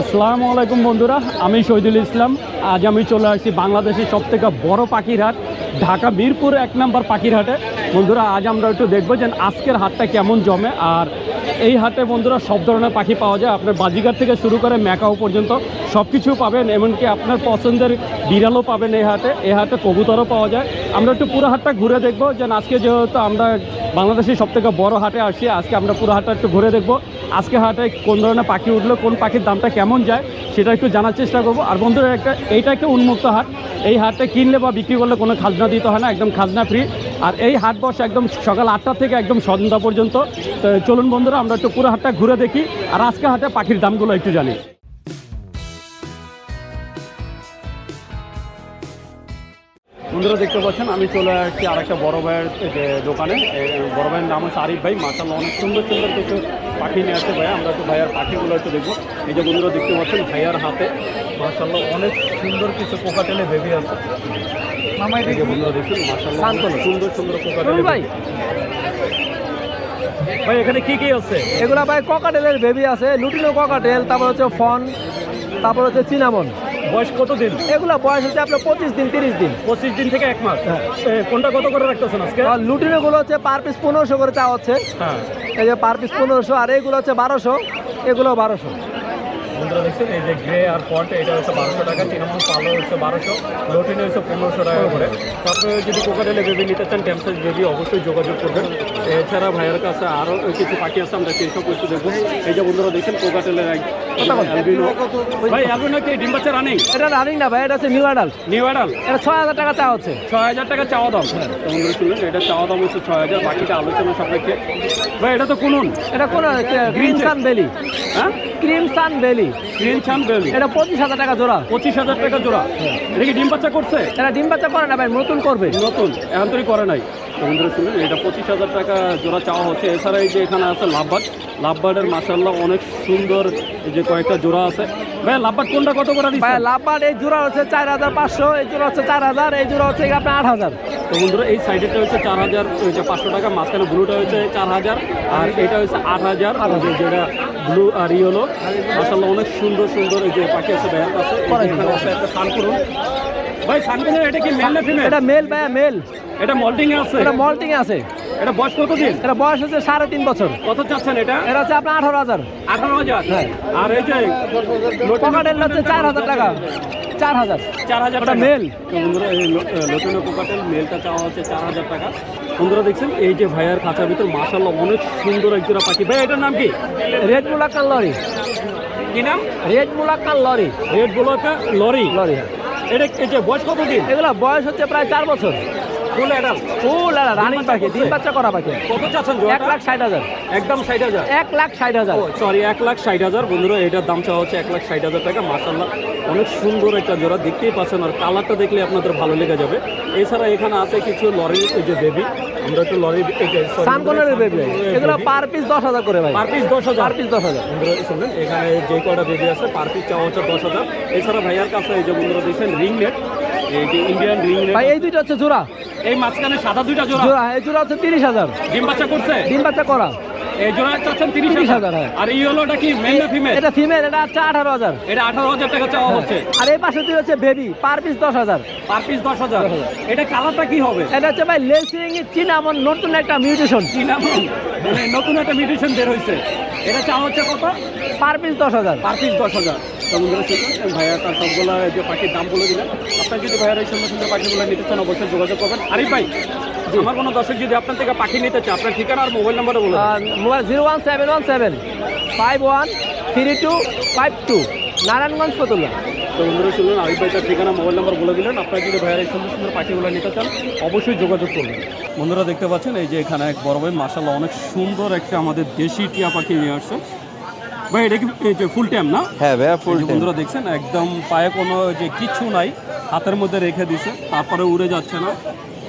আসসালামু আলাইকুম বন্ধুরা, আমি শহীদুল ইসলাম। আজ আমি চলে আসছি বাংলাদেশের সব থেকে বড় পাখির হাট ঢাকা মিরপুর এক নম্বর পাখির হাটে বন্ধুরা, আজ আমরা একটু দেখব যে আজকের হাটটা কেমন জমে। আর এই হাটে বন্ধুরা, সব ধরনের পাখি পাওয়া যায়। আপনার বাজিঘাট থেকে শুরু করে ম্যাকাও পর্যন্ত সব কিছু পাবেন, এমনকি আপনার পছন্দের বিড়ালও পাবেন এই হাটে। এই হাটে কবুতরও পাওয়া যায়। আমরা একটু পুরো হাটটা ঘুরে দেখব। যে আজকে যেহেতু আমরা বাংলাদেশের সব থেকে বড় হাটে আসি আজকে আমরা পুরো হাটটা একটু ঘুরে দেখব। আজকে হাটে কোন ধরনের পাখি উঠল, কোন পাখির দামটা কেমন যায় সেটা একটু জানার চেষ্টা করব। আর বন্ধুরা, একটা এইটা একটা উন্মুক্ত হাট। এই হাটটা কিনলে বা বিক্রি করলে কোনো খাজনা দিতে হয় না, একদম খাজনা ফ্রি আর এই হাট বসে একদম সকাল আটটা থেকে একদম সন্ধ্যা পর্যন্ত। চলুন বন্ধুরা, আমরা একটু পুরো হাটটা ঘুরে দেখি। আর আজকে হাটে পাখির দামগুলো একটু জানি। বন্ধুরা দেখতে পাচ্ছেন আমি চলে আসছি আর একটা বড় ভাইয়ের যে দোকানে। বড় ভাইয়ের নাম হচ্ছে আরিফ ভাই মাসাল্লাহ অনেক সুন্দর সুন্দর কিছু পাখি নিয়ে আসছে ভাইয়া। আমরা একটু ভাইয়ার পাখিগুলো একটু দেখব। এই যে বন্ধুরা দেখতে পাচ্ছেন ভাইয়ার হাতে মাসাল্লাহ অনেক সুন্দর কিছু পোকাটেলে বেবি আছে। এই যে বন্ধুরা দেখছেন মাসাল্লাহ সুন্দর সুন্দর পোকাটেলে ভাই। ভাই এখানে কি কি আছে? এগুলা ভাই ককাটেলের বেবি আছে লুটিনো ককাটেল তারপর হচ্ছে ফন তারপর হচ্ছে চিনামন। বয়স কত দিন এগুলো বয়স হচ্ছে আপনার পঁচিশ দিন তিরিশ দিন। পঁচিশ দিন থেকে এক মাস। হ্যাঁ। কোনটা কত করে রাখতেছেন আজকে? আরগুলো হচ্ছে পার পিস পনেরোশো করে চা হচ্ছে। হ্যাঁ। এই যে পার পিস পনেরোশো আর এইগুলো হচ্ছে বারোশো এগুলো বারোশো। বন্ধুরা দেখছেন এই যে গ্রে আর ফন্ট এটা হচ্ছে বারোশো টাকা তৃণমূল পালো হচ্ছে বারোশো রোটিনে হচ্ছে পনেরোশো টাকা করে। তারপরে যদি কোকাটেলে বেবি নিতে চান ক্যাম্পাস বেবি অবশ্যই যোগাযোগ করবেন। এছাড়া ভাইয়ের কাছে আরও কিছু পাখি আছে আমরা সেই সব কিছু দেখব। এই যে বন্ধুরা দেখছেন কোকাটেলের ভাই অ্যালবিনো কি ডিম বাচ্চা রানিং এটা রানিং না ভাই এটা হচ্ছে নিউ অ্যাডাল্ট নিউ এটা ছয় হাজার টাকা চা হচ্ছে। ছয় হাজার টাকা চাওয়া দাম। তো বন্ধুরা শুনলেন এটা চাওয়া দাম হচ্ছে ছয় হাজার বাকিটা আলোচনা সাপেক্ষে। ভাই এটা তো কুনুন। এটা কোন বেলি হ্যাঁ? ক্রিম সান বেলি গ্রিন ছান বেবি এটা পঁচিশ হাজার টাকা জোড়া। পঁচিশ হাজার টাকা জোড়া। এটা কি ডিম বাচ্চা করছে? এটা ডিম বাচ্চা করে না ভাই নতুন করবে। নতুন এখন তৈরি করে নাই। তো বন্ধুরা শুনুন এটা পঁচিশ হাজার টাকা জোড়া চাওয়া হচ্ছে। এছাড়া এই যে এখানে আছে লাভবাট লাভবাটের মাসাল্লাহ অনেক সুন্দর যে কয়েকটা জোড়া আছে। ভাই লাভবাট কোনটা কত করে দিচ্ছে? লাভবার এই জোড়া হচ্ছে চার হাজার পাঁচশো এই জোড়া হচ্ছে চার হাজার এই জোড়া হচ্ছে আপনার আট হাজার। তো বন্ধুরা এই সাইডেরটা হচ্ছে চার হাজার পাঁচশো টাকা মাঝখানে ব্লুটা হচ্ছে চার হাজার আর এটা হচ্ছে আট হাজার। যেটা ব্লু আর ইয়েলো। মাসাল্লাহ অনেক সুন্দর সুন্দর এই যে পাখি আছে ব্যাট আছে। একটা সানকুরুন ভাই সানকুরুন এটা কি মেল না ফিমেল এটা মেল ভাইয়া মেল এটা মল্টিং আছে। এটা মল্টিং আছে। এটা বয়স কত দিন এটা বয়স হচ্ছে সাড়ে তিন বছর। কত চাচ্ছেন এটা? এটা হচ্ছে আপনার আঠারো হাজার। আঠারো হাজার? হ্যাঁ। আর এই যে পকাটেল হচ্ছে চার হাজার টাকা। চার হাজার। চার হাজার টাকা। মেল। লটুনো পোকাটেল মেলটা চাওয়া হচ্ছে চার হাজার টাকা। বন্ধুরা দেখছেন এই যে ভাইয়ার খাঁচার ভিতর মাসাল্লাহ অনেক সুন্দর এক জোড়া পাখি। ভাই এটার নাম কি? Red Moluccan lory. কি নাম? Red Moluccan lory. রেড ব্লকা লরি। লরি এটা এই যে বয়স কত দিন এগুলা বয়স হচ্ছে প্রায় চার বছর। ফুল অ্যাডাল ফুল রানিং পাখি ডিম বাচ্চা করা পাখি কত চাচ্ছেন এক লাখ ষাট হাজার। একদম ষাট হাজার। এক লাখ ষাট হাজার। সরি এক লাখ ষাট হাজার। বন্ধুরা এটার দাম চাওয়া হচ্ছে এক লাখ ষাট হাজার টাকা। মার্শাল্লাহ অনেক সুন্দর একটা জোড়া। দেখতেই পাচ্ছেন আর কালারটা দেখলে আপনাদের ভালো লেগে যাবে। এছাড়া এখানে আছে কিছু লরির যে বেবি আমরা একটু লরির sorry, সানকনের বেবি এগুলো পার পিস দশ হাজার করে ভাই। পার পিস দশ হাজার। পার পিস দশ হাজার। বন্ধুরা শুনলেন এখানে যে কটা বেবি আছে পার পিস চাওয়া হচ্ছে দশ হাজার। এছাড়া ভাইয়ার কাছে এই যে বন্ধুরা দেখছেন রিং নেট এই যে ইন্ডিয়ান রিং ভাই এই দুইটা হচ্ছে জোড়া। এই মাঝখানে সাদা দুইটা জোড়া? জোড়া এই জোড়া হচ্ছে তিরিশ হাজার। ডিম বাচ্চা করছে? ডিম বাচ্চা করা। এই জোড়া চাচ্ছেন তিরিশ 30,000 হাজার হ্যাঁ। আর এই হলোটা কি মেল না ফিমেল এটা ফিমেল এটা হচ্ছে আঠারো হাজার। এটা আঠারো হাজার টাকা চাওয়া হচ্ছে। আর এই পাশে দুই হচ্ছে বেবি পার পিস দশ হাজার। পার পিস দশ হাজার। এটা কালারটা কি হবে? এটা হচ্ছে ভাই লেসিং চিনামন নতুন একটা মিউটেশন মানে নতুন একটা মিউটেশন বের হয়েছে এটা চাওয়া হচ্ছে কত? পার পিস দশ হাজার। পার পিস দশ হাজার। ভাইয়া তার সবগুলো যে পাখির দাম বলে দিলেন। আপনার যদি ভাইয়ার এই সুন্দর সুন্দর পাখিগুলো নিতে চান অবশ্যই যোগাযোগ করবেন। আরিফ ভাই আমার কোনো দর্শক যদি আপনার থেকে পাখি নিতে চায় আপনার ঠিকানা আর মোবাইল নাম্বারটা বলে দেন। আর mobile zero one seven one seven five one three two five two Narayanganj Fatullah. তো বন্ধুরা শুনুন আরিফ ভাই তার ঠিকানা মোবাইল নাম্বার বলে দিলেন। আপনার যদি ভাইয়ার এই সুন্দর সুন্দর পাখিগুলো নিতে চান অবশ্যই যোগাযোগ করবেন। বন্ধুরা দেখতে পাচ্ছেন এই যে এখানে এক বড় ভাই মাসাল্লাহ অনেক সুন্দর একটা আমাদের দেশি টিয়া পাখি নিয়ে আসছে। ভাই এটা কি এই যে ফুল টাইম না? হ্যাঁ ভাইয়া ফুল বন্ধুরা দেখছেন একদম পায়ে কোনো যে কিছু নাই হাতের মধ্যে রেখে দিছে তারপরে উড়ে যাচ্ছে না।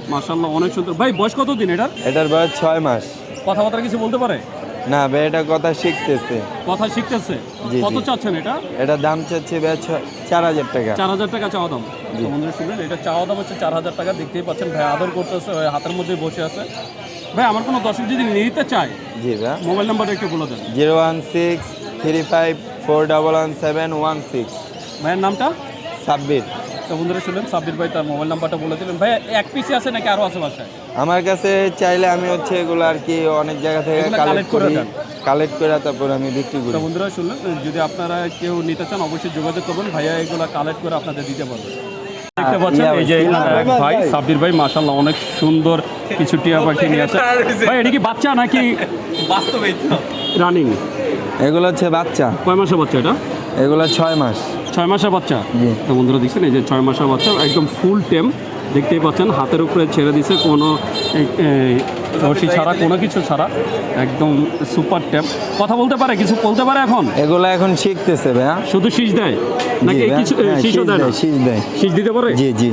মাসাল্লাহ অনেক সুন্দর। ভাই বয়স কত দিন এটার? এটার বয়স ছয় মাস। কথাবার্তা কিছু বলতে পারে? না ভাই এটা কথা শিখতেছে। কথা শিখতেছে? কত। চাচ্ছেন এটা? এটা দাম চাচ্ছে ছয়- চার হাজার টাকা। চার হাজার টাকা চাওয়া দাম। বন্ধুরা শুনলেন এটা চাওয়া দাম হচ্ছে চার হাজার টাকা দেখতেই পাচ্ছেন ভাই আদর করতেছে ভাই হাতের মধ্যে বসে আছে। ভাই আমার কোনো দর্শক যদি নিতে চায় জি ভাইয়া মোবাইল নাম্বারটা একটু বলে দেন। Zero one six three five four double one seven one six. ভাইয়ের নামটা? সাব্বির। তো বন্ধুরা শুনলেন? সাব্বির ভাই তার মোবাইল নাম্বারটা বলে দিলেন। ভাই এক পিসি আছে নাকি আরও আছে বাসায়? আমার কাছে চাইলে আমি হচ্ছে এগুলো আর কি অনেক জায়গা থেকে কালেক্ট করে দেন? কালেক্ট করে তারপর আমি বিক্রি করি। বন্ধুরা শুনলেন? যদি আপনারা কেউ নিতে চান অবশ্যই যোগাযোগ করবেন। ভাইয়া এগুলো কালেক্ট করে আপনাদের দিতে পারবে। দেখতে পাচ্ছেন এই যে ভাই সাব্বির ভাই মাশাল্লাহ অনেক সুন্দর কিছু টিয়া পাখি নিয়ে আছে। ভাই এটা কি বাচ্চা নাকি রানিং? এগুলো হচ্ছে বাচ্চা। কয় মাসের বাচ্চা এটা? এগুলো ছয় মাস। ছয় মাসের বাচ্চা। তো বন্ধুরা দেখছেন এই যে ছয় মাসের বাচ্চা একদম ফুল টেম দেখতেই পাচ্ছেন হাতের উপরে ছেড়ে দিছে কোনো রশি ছাড়া কোনো কিছু ছাড়া একদম সুপার টেম কথা বলতে পারে কিছু বলতে পারে এখন? এগুলো এখন শিখতেছে ভাইয়া। শুধু শীষ দেয়? নাকি। কিছু হ্যাঁ, শীষও শীষ দেয় শীষ দেয়। শীষ দিতে পারে? জি জি।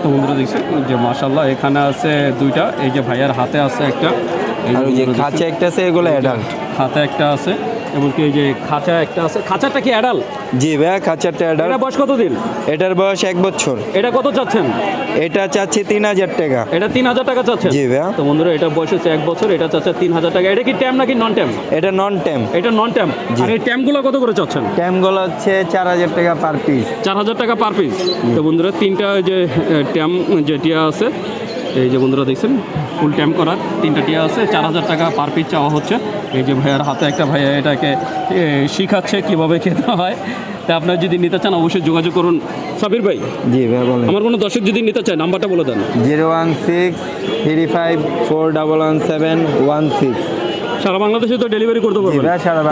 তো বন্ধুরা দেখছেন যে মাশাল্লাহ এখানে আছে দুইটা এই যে ভাইয়ার হাতে আছে একটা। এই যে একটা আছে এগুলো অ্যাডাল্ট খাঁচা একটা আছে। এমনকি এই যে খাঁচা একটা আছে। খাঁচাটা কি অ্যাডাল জি ভাইয়া খাঁচাটা এটা অ্যাডাল্ট বয়স কত দিন এটার বয়স এক বছর। এটা কত চাচ্ছেন? এটা চাচ্ছি তিন হাজার টাকা। এটা তিন হাজার টাকা চাচ্ছেন? জি ভাইয়া। তো বন্ধুরা এটা বয়স হচ্ছে এক বছর এটা চাচ্ছে তিন হাজার টাকা। এটা কি ট্যাম নাকি নন ট্যাম এটা নন টেম এটা নন ট্যাম আর এই ট্যামগুলো কত করে চাচ্ছেন? ট্যামগুলো হচ্ছে চার হাজার টাকা পার পিস চার হাজার টাকা পার পিস তো বন্ধুরা তিনটা যে ট্যাম যে টিয়া আছে এই যে বন্ধুরা দেখছেন ফুল ট্যাম্প করার তিনটা টিয়া আছে চার হাজার টাকা পার পিস চাওয়া হচ্ছে। এই যে ভাইয়ার হাতে একটা ভাইয়া এটাকে শিখাচ্ছে কীভাবে খেতে হয়। তা আপনার যদি নিতে চান অবশ্যই যোগাযোগ করুন। সাবির ভাই জি ভাই বলেন। আমার কোনো দর্শক যদি নিতে চায় নাম্বারটা বলে দেন। Zero one six three five four double one seven one six. সারা বাংলাদেশে তো ডেলিভারি করতে পারবেন।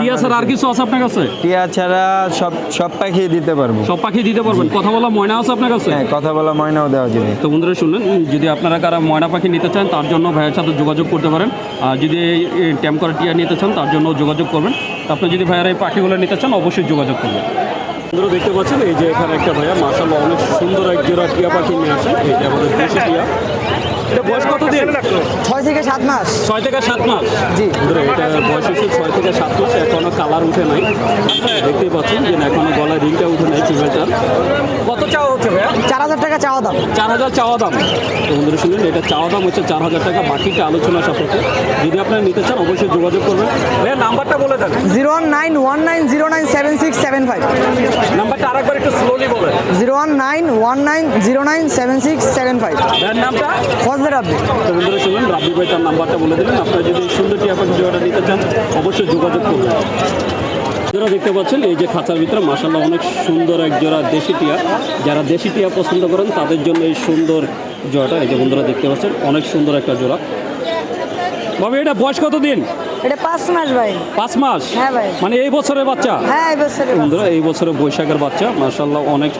টিয়া স্যার আর কিছু আছে আপনার কাছে? টিয়া ছাড়া সব সব পাখি দিতে পারব। সব পাখি দিতে পারবেন। কথা বলা ময়না আছে আপনার কাছে? হ্যাঁ কথা বলা ময়নাও দেওয়া যাবে তো বন্ধুরা শুনলেন যদি আপনারা কারা ময়না পাখি নিতে চান তার জন্য ভাইয়ের সাথে যোগাযোগ করতে পারেন। আর যদি ট্যাম করা টিয়া নিতে চান তার জন্য যোগাযোগ করবেন। আপনি যদি ভাইয়ার এই পাখিগুলো নিতে চান অবশ্যই যোগাযোগ করবেন। বন্ধুরা দেখতে পাচ্ছেন এই যে এখানে একটা ভাইয়া মাসাল্লাহ অনেক সুন্দর এক জোড়া টিয়া পাখি নিয়ে আসেন এই যে আমাদের দেশি টিয়া। এটা বয়স কত দিন ছয় থেকে সাত মাস। ছয় থেকে সাত মাস? জি। এটা বয়স হচ্ছে ছয় থেকে সাত মাস এখনও কালার উঠে নাই। দেখতেই পাচ্ছেন যে এখনও গলায় রিংটা উঠে নাই ফিমেলটার। কত চাওয়া হচ্ছে চার হাজার টাকা চাওয়া দাম। চার হাজার চাওয়া দাম। তো বন্ধুরা শুনলেন এটা চাওয়া দাম হচ্ছে চার হাজার টাকা বাকিটা আলোচনা সাপেক্ষে। যদি আপনারা নিতে চান অবশ্যই যোগাযোগ করবেন। ভাইয়া নাম্বারটা বলে দেন। Zero one nine one nine zero nine seven six seven five. নাম্বারটা আরেকবার একটু স্লোলি বলেন। Zero one nine one nine zero nine seven six seven five. ভাইয়ের নামটা? ফজলের আপনি? তো শুনলেন রাব্বি ভাই তার নাম্বারটা বলে দিলেন। আপনারা যদি সুন্দর টিয়া পাখি জোড়াটা নিতে চান, অবশ্যই যোগাযোগ করবেন আপনারা দেখতে পাচ্ছেন, এই যে খাঁচার ভিতরে মাসাল্লাহ অনেক সুন্দর এক জোড়া দেশি টিয়া। যারা দেশি টিয়া পছন্দ করেন, তাদের জন্য এই সুন্দর জোড়াটা, এই যে বন্ধুরা দেখতে পাচ্ছেন, অনেক সুন্দর একটা জোড়া। বাবু এটা বয়স কত দিন এটা পাঁচ মাস ভাই। পাঁচ মাস? হ্যাঁ ভাই। মানে এই বছরের বাচ্চা? হ্যাঁ এই বন্ধুরা এই বছরের বৈশাখের বাচ্চা মার্শাল্লাহ অনেক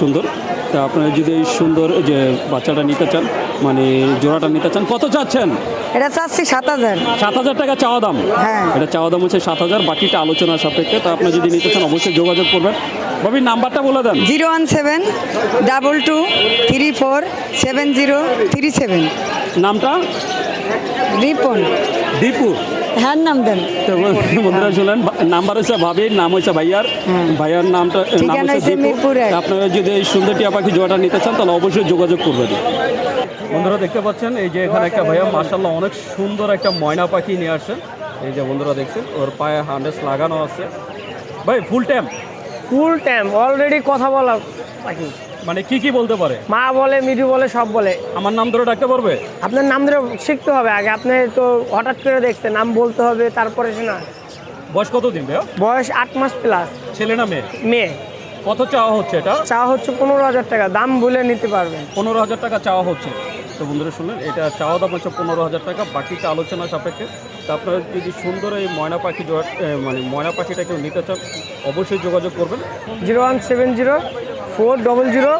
সুন্দর। তা আপনারা যদি এই সুন্দর যে বাচ্চাটা নিতে চান মানে জোড়াটা নিতে চান কত চাচ্ছেন? এটা চাচ্ছি সাত হাজার। সাত হাজার টাকা চাওয়া দাম? হ্যাঁ। এটা চাওয়া দাম হচ্ছে সাত হাজার বাকিটা আলোচনা সাপেক্ষে। তা আপনি যদি নিতে চান অবশ্যই যোগাযোগ করবেন। ভাবি নাম্বারটা বলে দেন। Zero one seven double two three four seven zero three seven. নামটা? রিপন। দীপু হ্যাঁ নাম দেন। তো বন্ধুরা শুনলেন নাম্বার হচ্ছে ভাবির নাম হচ্ছে ভাইয়ার। ভাইয়ার নামটা নাম হচ্ছে দীপু আপনারা যদি এই সুন্দর টিয়া পাখি জোয়াটা নিতে চান তাহলে অবশ্যই যোগাযোগ করবেন। বন্ধুরা দেখতে পাচ্ছেন এই যে এখানে একটা ভাইয়া মার্শাল্লাহ অনেক সুন্দর একটা ময়না পাখি নিয়ে আসছেন। এই যে বন্ধুরা দেখছেন ওর পায়ে হান্ডেস লাগানো আছে। ভাই full time full time already কথা বলা পাখি। মানে কি কি বলতে পারে? মা বলে মিঠু বলে সব বলে। আমার নাম ধরে ডাকতে পারবে? আপনার নাম ধরে শিখতে হবে আগে। আপনি তো হঠাৎ করে দেখতে নাম বলতে হবে তারপরে শোনা। বয়স কত দিন ভাইয়া? বয়স আট মাস প্লাস ছেলে না মেয়ে? মেয়ে। কত চাওয়া হচ্ছে এটা? চাওয়া হচ্ছে পনেরো হাজার টাকা। দাম বলে নিতে পারবেন। পনেরো হাজার টাকা চাওয়া হচ্ছে। তো বন্ধুরা শুনলেন এটা চাওয়া দাম হচ্ছে পনেরো হাজার টাকা বাকিটা আলোচনা সাপেক্ষে। তো আপনারা যদি সুন্দর এই ময়না পাখি মানে ময়না পাখিটা কেউ নিতে চান অবশ্যই যোগাযোগ করবেন। Zero one seven zero four double zero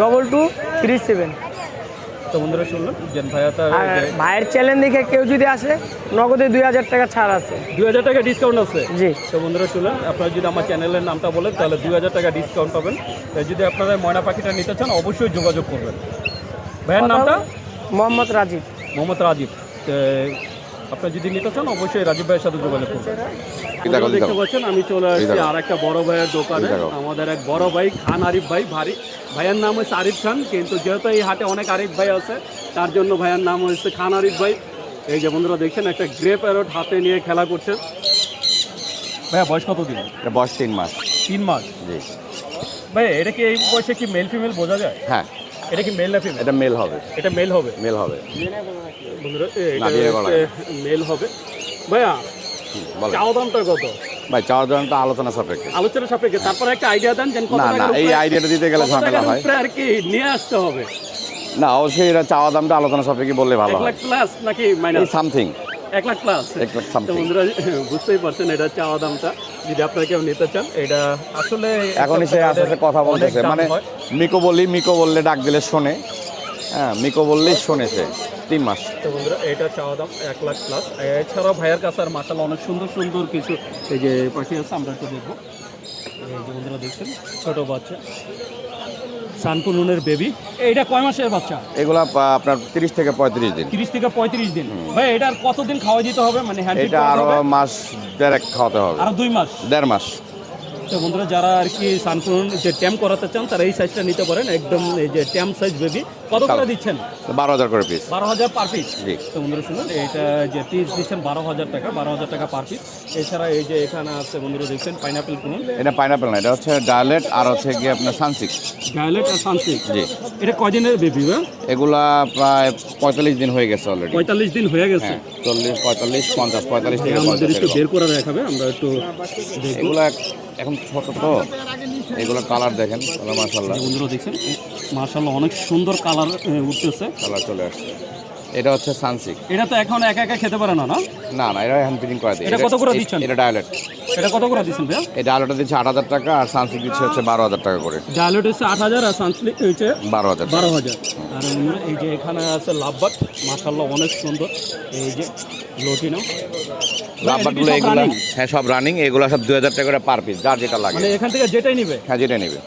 double two three seven. তো বন্ধুরা ভাইয়া তার ভাইয়ের চ্যানেল দেখে কেউ যদি আসে নগদে দুই হাজার টাকা ছাড় আছে। দুই হাজার টাকা ডিসকাউন্ট আছে? জি। তো বন্ধুরা শুনলেন আপনারা যদি আমার চ্যানেলের নামটা বলেন তাহলে দুই হাজার টাকা ডিসকাউন্ট পাবেন। যদি আপনারা ময়না পাখিটা নিতে চান অবশ্যই যোগাযোগ করবেন। ভাইয়ের নামটা? মোহাম্মদ রাজীব। মোহাম্মদ রাজীব। আপনি যদি নিতে চান অবশ্যই রাজীব ভাইয়ের সাথে যোগাযোগ করবেন বন্ধুরা দেখতে পাচ্ছেন আমি চলে আসছি আর একটা বড় ভাইয়ের দোকানে। আমাদের এক বড় ভাই খান আরিফ ভাই ভারী। ভাইয়ের নাম হচ্ছে আরিফ খান কিন্তু যেহেতু এই হাটে অনেক আরিফ ভাই আছে তার জন্য ভাইয়ের নাম হচ্ছে খান আরিফ ভাই। এই যে বন্ধুরা দেখছেন একটা গ্রে প্যারট হাতে নিয়ে খেলা করছেন ভাইয়া বয়স কত দিন? বয়স তিন মাস। তিন মাস? জি। ভাই এটা কি এই বয়সে কি মেল ফিমেল বোঝা যায়? হ্যাঁ। এটা কি মেল না ফিমেল এটা মেল হবে। এটা মেল হবে? মেল হবে। বন্ধুরা। মেল হবে। ভাইয়া চাওয়া দামটা কত? ভাই চাওয়ার আলোচনা সাপেক্ষে। আলোচনা সাপেক্ষে তারপরে একটা আইডিয়া দেন যেন না না এই আইডিয়াটা দিতে গেলে ঝামেলা হয়। আর কি নিয়ে আসতে হবে। না অবশ্যই এটা চাওয়া দামটা আলোচনা সাপেক্ষে বললে ভালো হয়। প্লাস নাকি মাইনাস সামথিং এক লাখ প্লাস এক লাখ বন্ধুরা বুঝতেই পারছেন এটা চাওয়া দামটা। যদি আপনারা কেউ নিতে চান এটা আসলে এখন সে আস্তে কথা বলতেছে। মানে। মিকো বলি মিকো বললে ডাক দিলে শোনে। হ্যাঁ মিকো বললেই শোনে সে তিন মাস। তো বন্ধুরা এটা চাওয়া দাম এক লাখ প্লাস এছাড়াও ভাইয়ের কাছে আর মাসাল অনেক সুন্দর সুন্দর কিছু এই যে পাখি আছে আমরা একটু দেখব। যে বন্ধুরা দেখছেন ছোট বাচ্চা। বেবি এইটা কয় মাসের বাচ্চা? এগুলা আপনার তিরিশ থেকে পঁয়ত্রিশ দিন। তিরিশ থেকে পঁয়ত্রিশ দিন। ভাই এটার কতদিন খাওয়া দিতে হবে? মানে এটা আরও মাস দেড়েক খাওয়াতে হবে। আরও দুই মাস? দেড় মাস। তো বন্ধুরা যারা আর কি সানপুন যে ট্যাম করাতে চান তারা এই সাইজটা নিতে পারেন। একদম এই যে ট্যাম সাইজ বেবি কত করে দিচ্ছেন? বারো হাজার করে পিস বারো হাজার পার পিস জি। তো বন্ধুরা শুনুন এটা যে পিস দিচ্ছেন বারো হাজার টাকা বারো হাজার টাকা পার পিস এছাড়া এই যে এখানে আছে বন্ধুরা দেখছেন পাইনাপেল কুনুন এটা পাইনাপেল না এটা হচ্ছে ডায়ালেট আর হচ্ছে গিয়ে আপনার সানসিক গায়লেট আর সানসিক জি। এটা কয়দিনের বেবি এগুলা প্রায় পঁয়তাল্লিশ দিন হয়ে গেছে অলরেডি পঁয়তাল্লিশ দিন হয়ে গেছে? হ্যাঁ চল্লিশ পঁয়তাল্লিশ পঞ্চাশ পঁয়তাল্লিশ থেকে আমাদের একটু বের করে দেখাবে আমরা একটু এগুলা এখন ছোট তো এগুলো কালার দেখেন মাসাল্লাহ বন্ধুরা দেখছেন মার্শাল্লাহ অনেক সুন্দর কালার উঠতেছে কালার চলে আসছে। এটা হচ্ছে সানসিক এটা তো এখন একা একা খেতে পারে না না? না না এটা হ্যান্ড ফিটিং করে দিই এটা কত করে দিচ্ছেন? এটা ডায়ালেট এটা কত করে দিচ্ছেন ভাইয়া? এই ডায়ালেটটা দিচ্ছে আট হাজার টাকা আর সানসিক দিচ্ছে হচ্ছে বারো হাজার টাকা করে। ডায়লট হচ্ছে আট হাজার আর সানসলিক হচ্ছে বারো হাজার বারো হাজার। আর এই যে এখানে আছে লাভবাট মার্শাল্লাহ অনেক সুন্দর। এই যে লটিনো রাবারগুলো সব এগুলো হ্যাঁ সব রানিং এগুলো সব দুই হাজার টাকা করে পার পিস যার যেটা লাগে। মানে এখান থেকে যেটাই নিবে? হ্যাঁ যেটা নেবে।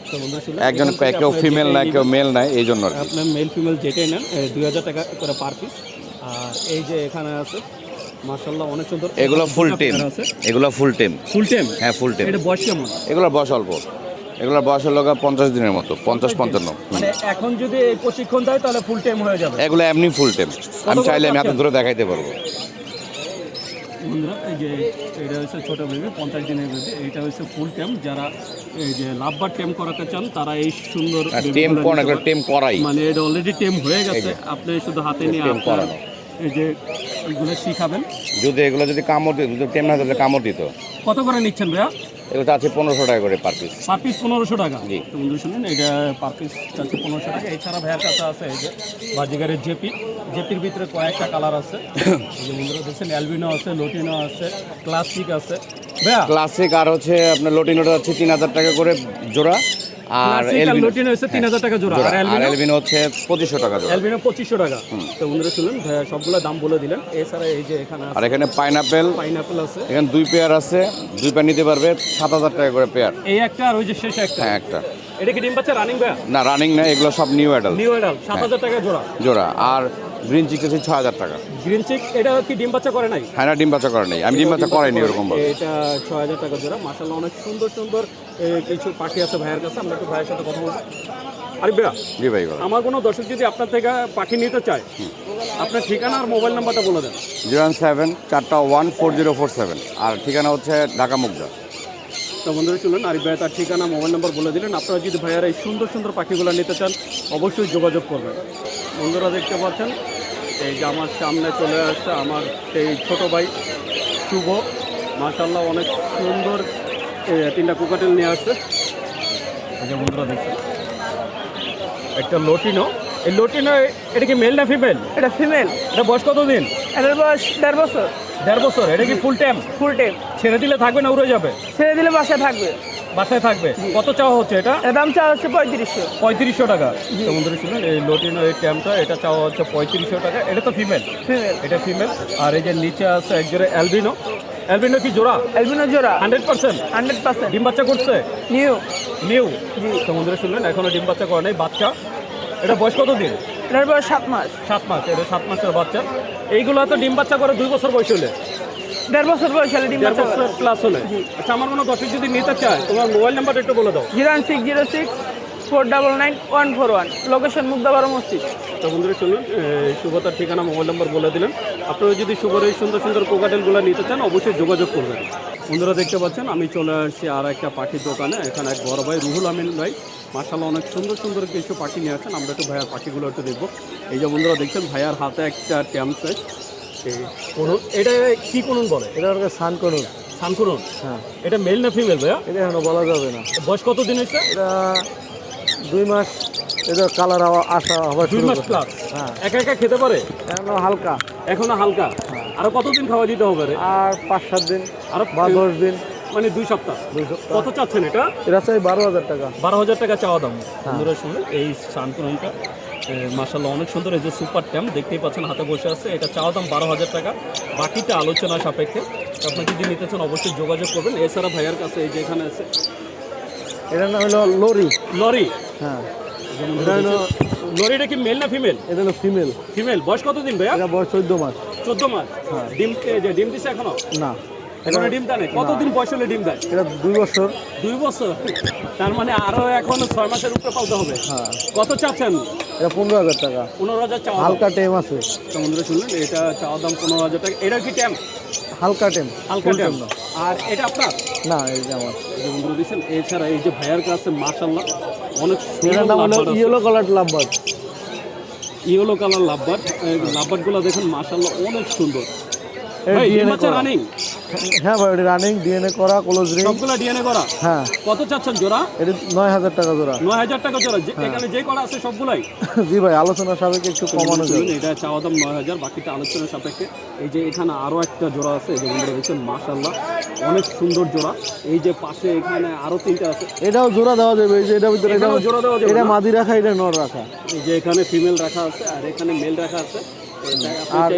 একজন কেউ ফিমেল যেটাই নাই কেউ মেল নাই এই জন্য আপনার মেল ফিমেল যেটাই নেন দুই হাজার টাকা করে পার পিস আর এই যে এখানে আছে মার্শাল্লাহ অনেক সুন্দর। এগুলো ফুল টিম এগুলো ফুল টিম ফুল টেম হ্যাঁ ফুল টিম এটা বয়স কেমন? এগুলোর বয়স অল্প। এগুলোর বয়স হলো পঞ্চাশ দিনের মতো পঞ্চাশ পঞ্চান্ন। মানে এখন যদি প্রশিক্ষণ দেয় তাহলে ফুল টাইম হয়ে যাবে। এগুলো এমনি ফুল টিম আমি চাইলে আমি হাতে পাচ্ছেন? ধরে দেখাইতে পারব। বন্ধুরা এই যে এটা হচ্ছে ছোটো বেবি পঞ্চাশ দিনের বেবি এইটা হচ্ছে ফুল ক্যাম্প যারা এই যে লাভবার টেম করাতে চান তারা এই সুন্দর টিম করাই। মানে এটা অলরেডি টেম হয়ে গেছে। আপনি শুধু হাতে নিয়ে আপনার। এই যে এগুলো শিখাবেন? যদি এগুলো যদি কামড় দিত যদি কামড় দিত। কত করে নিচ্ছেন ভাইয়া? এগুলো আছে পনেরোশো টাকা করে পার পিস পার পিস পনেরোশো টাকা? জি। বন্ধু শুনুন এটা পার পিস চাচ্ছে পনেরোশো টাকা। এছাড়া ভাইয়ার কাছে আছে এই যে বাজিগারের জেপি। জেপির ভিতরে কয়েকটা কালার আছে। বন্ধুরা দেখছেন অ্যালবিনো আছে লোটিনো আছে ক্লাসিক আছে। ভাইয়া? ক্লাসিক আর হচ্ছে আপনার লটিনোটা হচ্ছে তিন হাজার টাকা করে জোড়া। আর এলবিনো লোটিনো হচ্ছে তিন হাজার টাকা জোড়া। আর এলবিনো হচ্ছে পঁচিশশো টাকা জোড়া। অ্যালবিনো পঁচিশশো টাকা। তো বন্ধুরা শুনুন সবগুলা সবগুলো দাম বলে দিলেন। এছাড়া এই যে এখানে আর এখানে পাইনাপেল পাইনাপেল আছে। এখানে দুই পেয়ার আছে। দুই পেয়ার নিতে পারবে সাত হাজার টাকা করে পেয়ার এই একটা আর ওই যে শেষ একটা। হ্যাঁ একটা। এটা কি ডিম পাচ্ছে? রানিং না রানিং না এগুলো সব নিউ অ্যাডাল নিউ সাত হাজার টাকা জোড়া। জোড়া আর গ্রিন চিক হচ্ছে ছ হাজার টাকা। গ্রিন চিক এটা কি ডিম বাচ্চা করে নাই? হ্যাঁ না ডিম বাচ্চা করে নেই। আমি ডিম বাচ্চা করাইনি ওরকম ভাবে এটা ছ হাজার টাকা জোড়া। মাসাল্লাহ অনেক সুন্দর সুন্দর কিছু পাখি আছে ভাইয়ের কাছে। আমরা একটু ভাইয়ের সাথে কথা বলব। আরে বেড়া জি ভাই আমার কোনো দর্শক যদি আপনার থেকে পাখি নিতে চায় আপনার ঠিকানা আর মোবাইল নাম্বারটা বলে দেন। জিরো সেভেন চারটা one four zero four seven. আর ঠিকানা হচ্ছে ঢাকা মুগদা। তো বন্ধুরা শুনুন আরিফ ভাই তার ঠিকানা মোবাইল নাম্বার বলে দিলেন। আপনারা যদি ভাইয়ার এই সুন্দর সুন্দর পাখিগুলো নিতে চান অবশ্যই যোগাযোগ করবেন। বন্ধুরা দেখতে পাচ্ছেন এই যে আমার সামনে চলে আসছে আমার সেই ছোট ভাই শুভ। মাশাল্লাহ অনেক সুন্দর তিনটা কুকাটেল নিয়ে আসছে। যে বন্ধুরা দেখছেন একটা লটিনো। এই লটিনো এটা কি মেল না ফিমেল এটা ফিমেল এটা বয়স কতদিন? এটার বয়স দেড় বছর। দেড় বছর এটা কি ফুল টাইম ফুল টাইম ছেড়ে দিলে থাকবে না উড়ে যাবে? ছেড়ে দিলে বাসায় থাকবে। বাসায় থাকবে? কত চাওয়া হচ্ছে এটা? এর দাম চা হচ্ছে পঁয়ত্রিশশো। পঁয়ত্রিশশো টাকা। বন্ধুরা শুনুন এই লোটিনো এই ট্যাম্পটা এটা চাওয়া হচ্ছে পঁয়ত্রিশশো টাকা। এটা তো ফিমেল। ফিমেল। এটা ফিমেল। আর এই যে নিচে আছে একজোড়ে অ্যালবিনো। অ্যালবিনো কি জোড়া? অ্যালবিনো জোড়া। Hundred percent? Hundred percent. ডিম বাচ্চা করছে? নিউ। নিউ? বন্ধুরা শুনলেন এখনও ডিম বাচ্চা করে নেই বাচ্চা। এটা বয়স কত দিন? এটার বয়স সাত মাস। সাত মাস এটা সাত মাসের বাচ্চা। এইগুলো তো ডিম বাচ্চা করে দুই বছর বয়স হলে দেড় বছর বয়স হলে ডিম দেড় বছর প্লাস হলে। আচ্ছা আমার কোনো দর্শক যদি নিতে চায় তোমার মোবাইল নাম্বারটা একটু বলে দাও। Zero one six zero six four double nine one four one. Location মুগ্ধাবারো মসজিদ। তো বন্ধুরা এই শুভতার ঠিকানা মোবাইল নাম্বার বলে দিলেন আপনারা যদি শুভর এই সুন্দর সুন্দর কোকাটেলগুলো নিতে চান অবশ্যই যোগাযোগ করবেন। বন্ধুরা দেখতে পাচ্ছেন আমি চলে আসছি আর একটা পাখির দোকানে। এখানে এক বড় ভাই রুহুল আমিন ভাই। মার্শাল্লাহ অনেক সুন্দর সুন্দর কিছু পাখি নিয়ে আসেন আমরা একটু ভাইয়ার পাখিগুলো একটু দেখব। এই যে বন্ধুরা দেখছেন ভাইয়ার হাতে একটা ট্যাম্প এটা কি কোন বলে? এটা হচ্ছে সান করুন সানকুরন হ্যাঁ। এটা মেল না ফিমেল ভাইয়া? এটা এখনও বলা যাবে না। বয়স কত দিন হয়েছে? এটা দুই মাস এটা কালার আসা হবার দুই মাস। প্লাস হ্যাঁ। একা একা খেতে পারে? এখনও হালকা। এখনও হালকা? আরও কতদিন খাওয়া দিতে হবে আর পাঁচ সাত দিন আরও বা দশ দিন। মানে দুই সপ্তাহ। দুই সপ্তাহ। কত চাচ্ছেন এটা? এটা চাই বারো হাজার টাকা। বারো হাজার টাকা চাওয়া দাম। বন্ধুরা শুনে এই শান্তনটা মাসাল্লাহ অনেক সুন্দর এই যে সুপার ট্যাম দেখতেই পাচ্ছেন হাতে বসে আছে। এটা চাওয়া দাম বারো হাজার টাকা। বাকিটা আলোচনা সাপেক্ষে। আপনি যদি নিতে চান অবশ্যই যোগাযোগ করবেন। এছাড়া ভাইয়ার কাছে এই যে এখানে আছে। এটার নাম হলো লরি। লরি? হ্যাঁ। এটা হলো লরিটা কি মেল না ফিমেল এটা হলো ফিমেল ফিমেল বয়স কতদিন ভাইয়া? এটা বয়স চোদ্দ মাস। চোদ্দ মাস। হ্যাঁ। ডিম যে ডিম দিছে এখনও? না। এখনও ডিম দেয় কতদিন বয়স হলে ডিম দেয়? এটা দুই বছর। দুই বছর? তার মানে আরও এখন ছয় মাসের উপরে পালতে হবে? হ্যাঁ। কত চাচ্ছেন? এটা পনেরো হাজার টাকা। পনেরো হাজার চাওয়া হালকা টেম আছে। সমুদ্রে শুনলেন? এটা চাওয়া দাম পনেরো হাজার টাকা। এটা কি ট্যাম্প হালকা টেম। হালকা টেম। আর এটা আপনার? না এই যে আমার। সমুদ্র দিচ্ছেন এছাড়া এই যে ভাইয়ার কাছে মাশাল্লাহ অনেক yellow colour lovebird. Yellow colour lovebird লাভবাটগুলো দেখেন মাশাল্লাহ অনেক সুন্দর। করা। রানিং হ্যাঁ ভাই রানিং ডিএনএ করা ক্লোজ রিং সবগুলা ডিএনএ করা? হ্যাঁ। কত চাচ্ছেন জোড়া? এটা নয় হাজার টাকা জোড়া। নয় হাজার টাকা জোড়া। হ্যাঁ। এখানে যে করা আছে সবগুলাই? জি ভাই আলোচনা সাপেক্ষে একটু কমানো যাবে। এটা চাওয়া দাম নয় হাজার বাকিটা আলোচনা সাপেক্ষে। এই যে এখানে আরও একটা জোড়া আছে যে বন্ধুরা দেখছেন মাশাল্লাহ অনেক সুন্দর জোড়া। এই যে পাশে এখানে আরও তিনটা আছে। এটাও জোড়া দেওয়া যাবে এই যে ভিতরে এটা জোড়া দেওয়া যাবে এটা মাদি রাখা এটা নর রাখা। এই যে এখানে ফিমেল রাখা আছে আর এখানে মেল রাখা আছে। আর-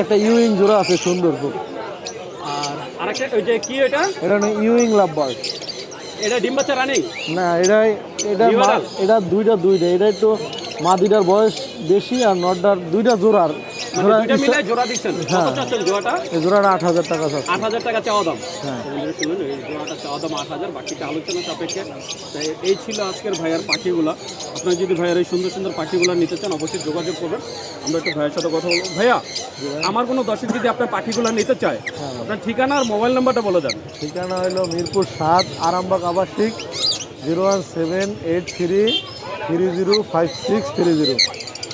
একটা ইউইং জোড়া আছে সুন্দর খুব। আর আরেকটা ওই যে কি এটা এটা ইউইং ইউইং লাভবার্ড। এটা ডিম বাচ্চা রানিং না এটা এটা এটা দুইটা দুইটা এটা একটু মা মাদিটার বয়স বেশি আর নটটার দুইটা জোড়ার। মানে জোড়া দিচ্ছেন। হ্যাঁ। জোড়াটা? এই জোড়াটা আট হাজার টাকা আছে আট হাজার টাকা চাওয়া দাম। হ্যাঁ। শুনুন এই জোড়াটা চাওয়া দাম আট হাজার বাকিটা আলোচনা সাপেক্ষে। এই ছিল আজকের ভাইয়ার পাখিগুলা। আপনারা যদি ভাইয়ার এই সুন্দর সুন্দর পাখিগুলো নিতে চান অবশ্যই যোগাযোগ করবেন। আমরা একটু ভাইয়ের সাথে কথা বলব। ভাইয়া আমার কোনো দর্শক যদি আপনার পাখিগুলো নিতে চায় হ্যাঁ। আপনার ঠিকানা আর মোবাইল নাম্বারটা বলে দেন। ঠিকানা হলো মিরপুর সাত আরামবাগ আবাসিক zero one seven eight three three zero five six three zero.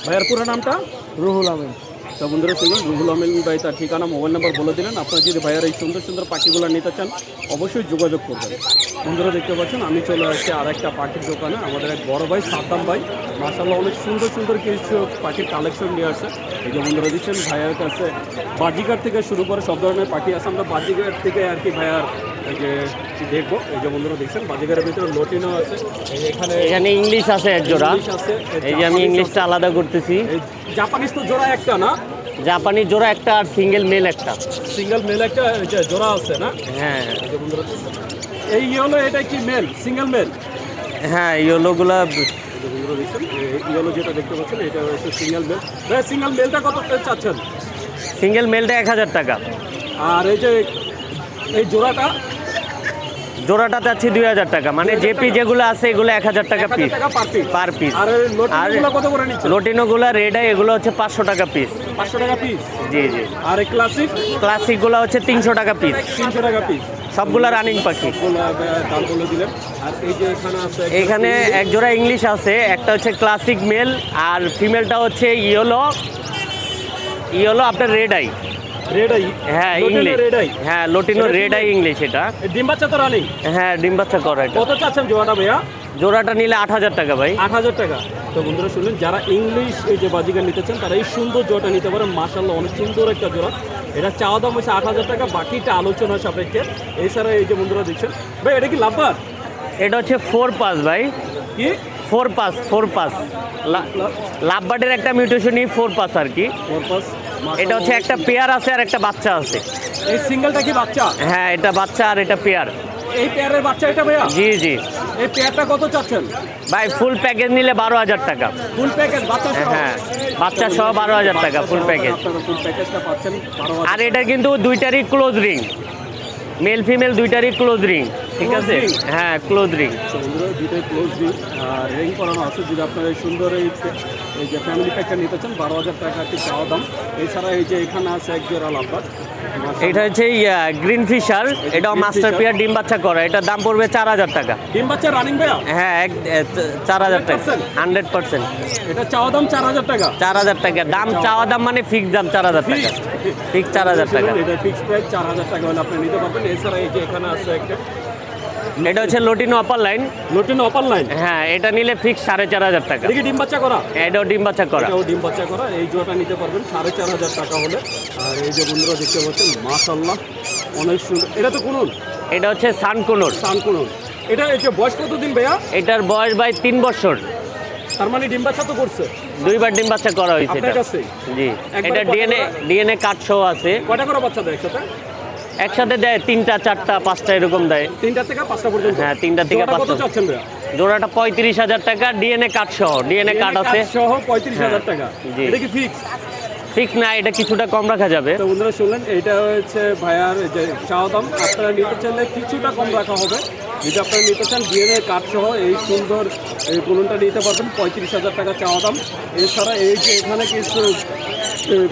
ভাইয়ার পুরো নামটা? রুহুল আমিন। তো বন্ধুরা শুনুন রুহুল আমিন ভাই তার ঠিকানা মোবাইল নাম্বার বলে দিলেন। আপনারা যদি ভাইয়ার এই সুন্দর সুন্দর পাখিগুলো নিতে চান অবশ্যই যোগাযোগ করবেন। বন্ধুরা দেখতে পাচ্ছেন আমি চলে আসছি আর একটা পাখির দোকানে। আমাদের এক বড় ভাই সাদ্দাম ভাই মাসাল্লাহ অনেক সুন্দর সুন্দর কিছু পাখির কালেকশন নিয়ে আসছে এই যে বন্ধুরা দিচ্ছেন ভাইয়ার কাছে বাজিকার থেকে শুরু করে সব ধরনের পাখি আছে। আমরা বাজিকার থেকে আর কি ভাইয়ার এই যে দেখব। এই যে বন্ধুরা দেখছেন বাজিকারের ভিতরে লোটিনও আছে। এখানে এখানে ইংলিশ আছে এক জোড়া। ইংলিশ আছে এই যে আমি ইংলিশটা আলাদা করতেছি। জাপানিজ তো জোড়া একটা না? জাপানি জোড়া একটা আর সিঙ্গেল মেল একটা। সিঙ্গেল মেল একটা এই জোড়া আছে না? হ্যাঁ এই যে ইয়েলো এটা কি মেল? Single male? হ্যাঁ ইয়েলোগুলা ইয়েলো যেটা দেখতে পাচ্ছেন এটা হচ্ছে সিঙ্গেল মেল। ভাই সিঙ্গেল মেলটা কত চাচ্ছেন? সিঙ্গেল মেলটা এক হাজার টাকা। আর এই যে এই জোড়াটা জোড়াটা চাচ্ছি দুই হাজার টাকা। মানে জেপি যেগুলো আছে এগুলো এক হাজার টাকা পিস পার পিস আর কত করে নিচ্ছে? এগুলো হচ্ছে পাঁচশো টাকা পিস পাঁচশো টাকা পিস জি জি। আর ক্লাসিক ক্লাসিকগুলো হচ্ছে তিনশো টাকা পিস তিনশো টাকা পিস সবগুলা রানিং পাখি। এখানে আছে এক জোড়া ইংলিশ আছে একটা হচ্ছে ক্লাসিক মেল আর ফিমেলটা হচ্ছে ইয়েলো ইয়েলো আপনার রেড আই রেড আই হ্যাঁ ইংলিশ eye। হ্যাঁ লোটিনো রেড আই ইংলিশ এটা। এই ডিম বাচ্চা তো রানিং হ্যাঁ ডিম বাচ্চা করা এটা। কত চাচ্ছেন জোড়াটা ভাইয়া? জোড়াটা নিলে আট হাজার টাকা ভাই। আট হাজার টাকা। তো বন্ধুরা শুনলেন যারা ইংলিশ এই যে বাজিকার নিতে চান তারা এই সুন্দর জোড়াটা নিতে পারেন। মাসাল্লাহ অনেক সুন্দর একটা জোড়া। এটা চাওয়া দাম হচ্ছে আট হাজার টাকা বাকিটা আলোচনা সাপেক্ষে এছাড়া এই যে বন্ধুরা দেখছেন ভাই এটা কি লাভবার এটা হচ্ছে ফোর পাস ভাই। কি? ফোর পাস ফোর পাস লাভবার্ডের একটা মিউটেশনই ফোর পাস আর কি। পারপাস এটা হচ্ছে একটা পেয়ার আছে আর একটা বাচ্চা আছে। এই সিঙ্গেলটা কি বাচ্চা? হ্যাঁ এটা বাচ্চা আর এটা পেয়ার। এই পেয়ারের বাচ্চা এটা ভাইয়া? জি জি। এই পেয়ারটা কত চাচ্ছেন? ভাই ফুল প্যাকেজ নিলে বারো হাজার টাকা। ফুল প্যাকেজ বাচ্চা সহ? হ্যাঁ বাচ্চা সহ বারো হাজার টাকা ফুল প্যাকেজ ফুল প্যাকেজটা পাচ্ছেন আর এটা কিন্তু দুইটারই ক্লোজ রিং মেল ফিমেল দুইটারই ক্লোজ রিং ঠিক আছে? হ্যাঁ ক্লোজ রিং দুটোই ক্লোজ দিন আর রিং করানো আছে যদি আপনারা সুন্দর এই যে ফ্যামিলি প্যাকটা নিতে চান বারো হাজার টাকা একটি চাওয়া দাম। এছাড়া এই যে এখানে আছে এক জোড়া লাভবার। এটা হচ্ছে green Fischer green master. Pair ডিম বাচ্চা করা। এটার দাম পড়বে চার হাজার টাকা। ডিম বাচ্চা রানিং ভাইয়া? হ্যাঁ এক চার হাজার টাকা। হান্ড্রেড পার্সেন্ট এটা চাওয়া দাম চার হাজার টাকা? চার হাজার টাকা। দাম চাওয়া দাম মানে ফিক্স দাম চার হাজার টাকা। ফিক্স চার হাজার টাকা। এটা ফিক্স প্রাইস চার হাজার টাকা হলে আপনি নিতে পারবেন। এছাড়া এই যে এখানে আছে একটা এটা হচ্ছে লোটিনো আপার লাইন নতুন অপার লাইন হ্যাঁ এটা নিলে ফিক্স সাড়ে চার হাজার টাকা। দেখি ডিম বাচ্চা করা। এটাও ডিম বাচ্চা করা। এটাও ডিম বাচ্চা করা। এই জোড়াটা নিতে পারবেন সাড়ে চার হাজার টাকা হলে। আর এই যে বন্ধুরা দেখতে পাচ্ছেন মাশাল্লাহ অনেক সুন্দর। এটা তো কোন এটা হচ্ছে সানকুনোর সান কোন এটা এই যে বয়স কতদিন ভাইয়া? এটার বয়স ভাই তিন বছর। তার মানে ডিম বাচ্চা তো করছে। দুইবার ডিম বাচ্চা করা হয়েছে এটা। জি। এটা ডিএনএ ডিএনএ কার্ড সহ আছে। কয়টা করে বাচ্চা দেয় একসাথে? একসাথে দেয় তিনটা চারটা পাঁচটা এরকম দেয়। তিনটা থেকে পাঁচটা পর্যন্ত? হ্যাঁ, তিনটা থেকে পাঁচটা। জোড়াটা পঁয়ত্রিশ হাজার টাকা ডিএনএ কার্ড সহ ডিএনএ কার্ড আছে। সহ পঁয়ত্রিশ হাজার হ্যাঁ, টাকা। জি। এটা কি ফিক্স ঠিক না এটা কিছুটা কম রাখা যাবে। তো বন্ধুরা শুনলেন এটা হচ্ছে ভাইয়ার যে চাওয়া দাম। আপনারা নিতে চাইলে কিছুটা কম রাখা হবে। যদি আপনারা নিতে চান ডিএনএ কাঠ সহ এই সুন্দর এই কুলুনটা নিতে পারবেন পঁয়ত্রিশ হাজার টাকা চাওয়া দাম। এছাড়া এই যে এখানে কিছু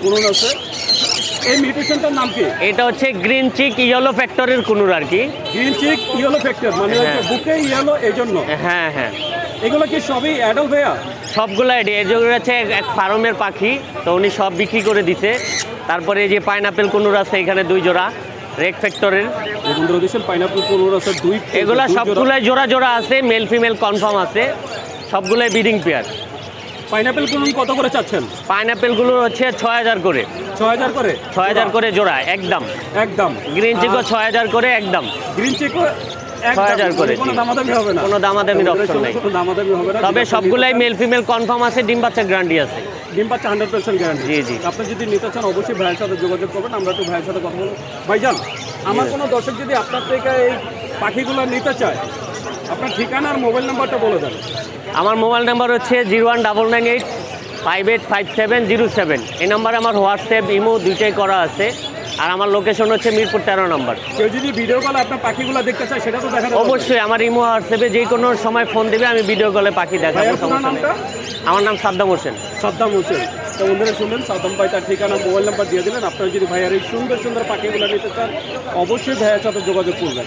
কুলুন আছে এই মিউটেশনটার নাম কি? এটা হচ্ছে গ্রিন চিক ইয়েলো ফ্যাক্টরির কুনুর আর কি। গ্রিন চিক ইয়েলো ফ্যাক্টর মানে হ্যাঁ। বুকে ইয়েলো এই জন্য? হ্যাঁ হ্যাঁ। এগুলো কি সবই অ্যাডাল ভাইয়া সবগুলো এগুলো হচ্ছে এক- ফার্মের পাখি তো উনি সব বিক্রি করে দিছে। তারপরে এই যে পাইনাপেল কুনুর আছে এখানে দুই জোড়া রেড ফ্যাক্টরের এগুলা। সবগুলাই জোড়া জোড়া আছে মেল ফিমেল কনফার্ম আছে। সবগুলাই ব্রিডিং পেয়ার পাইনাপেল কত করে চাচ্ছেন? পাইনাপেলগুলো হচ্ছে ছয় হাজার করে। ছয় হাজার করে? ছয় হাজার করে জোড়া একদম। একদম। গ্রিন চিকও ছয় হাজার করে একদম। গ্রিন চেক ছয় হাজার করে, কোনো দামাদামি হবে না। কোনো দামাদামির option নাই। তবে সবগুলাই মেল ফিমেল কনফার্ম আছে ডিম বাচ্চা গ্যারান্টি আছে। ডিম পাচ্ছে হান্ড্রেড পার্সেন্ট গ্যারান্টি জি, জি। আপনি যদি নিতে চান অবশ্যই ভাইয়ের সাথে যোগাযোগ করবেন আমরা একটু ভাইয়ের সাথে কথা বলব। ভাইজান আমার কোনো দর্শক যদি আপনার থেকে এই পাখিগুলো নিতে চায় আপনার ঠিকানা আর মোবাইল নাম্বারটা বলে দেন। আমার মোবাইল নাম্বার হচ্ছে zero one double nine eight five eight five seven zero seven এই নাম্বারে আমার হোয়াটসঅ্যাপ ইমো দুইটাই করা আছে আর আমার লোকেশন হচ্ছে মিরপুর তেরো নম্বর কেউ যদি ভিডিও কলে আপনার পাখিগুলো দেখতে চায় সেটা তো দেখা অবশ্যই আমার ইমো হোয়াটসঅ্যাপে যে কোনো সময় ফোন দেবে আমি ভিডিও কলে পাখি দেখাবো আমার নাম সাদ্দাম হোসেন সাদ্দাম হোসেন তো বন্ধুরা শুনলেন সাদ্দাম ভাই তার ঠিকানা মোবাইল নাম্বার দিয়ে দিলেন আপনারা যদি ভাইয়ার এই সুন্দর সুন্দর পাখিগুলো নিতে চান অবশ্যই ভাইয়ের সাথে যোগাযোগ করবেন